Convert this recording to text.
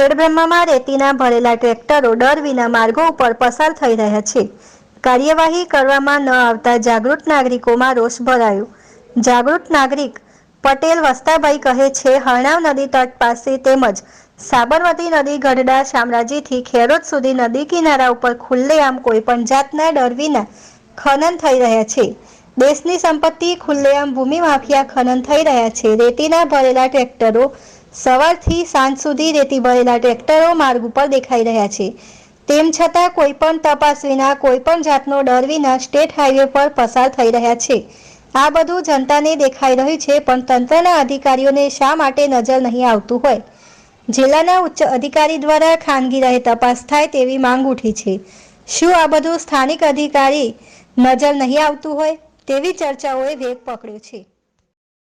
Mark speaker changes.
Speaker 1: ખેડબ્રહ્મામાં રેતીના ભરેલા ટ્રેક્ટરો ડર વિના માર્ગો ઉપર પસાર થઈ રહ્યા છે. કાર્યવાહી કરવામાં ન આવતા જાગૃત નાગરિકોમાં રોષ ભરાયો. જાગૃત નાગરિક પટેલ વસ્તાભાઈ કહે છે, હરણાવ નદી તટ પાસે તેમજ સાબરમતી નદી ગઢડા શામરાજીથી ખેડૂત સુધી નદી કિનારા ઉપર ખુલ્લેઆમ કોઈપણ જાતના ડર વિના ખનન થઈ રહ્યા છે. દેશની સંપત્તિ ખુલ્લેઆમ ભૂમિ માફિયા ખનન થઈ રહ્યા છે. રેતીના ભરેલા ટ્રેક્ટરો સવારથી સાંજ સુધી રેતી ભરેલા ટ્રેક્ટરો માર્ગ ઉપર દેખાઈ રહ્યા છે. તેમ છતાં કોઈ પણ તપાસ વિના, કોઈ પણ જાતનો ડર વિના સ્ટેટ હાઈવે પર પસાર થઈ રહ્યા છે. આ બધું જનતાને દેખાઈ રહ્યું છે, પણ તંત્રના અધિકારીઓને શા માટે નજર નહીં આવતું હોય? જિલ્લાના ઉચ્ચ અધિકારી દ્વારા ખાનગી રહે તપાસ થાય તેવી માંગ ઉઠી છે. શું આ બધું સ્થાનિક અધિકારી નજર નહીં આવતું હોય? તેવી ચર્ચાઓએ વેગ પકડ્યો છે.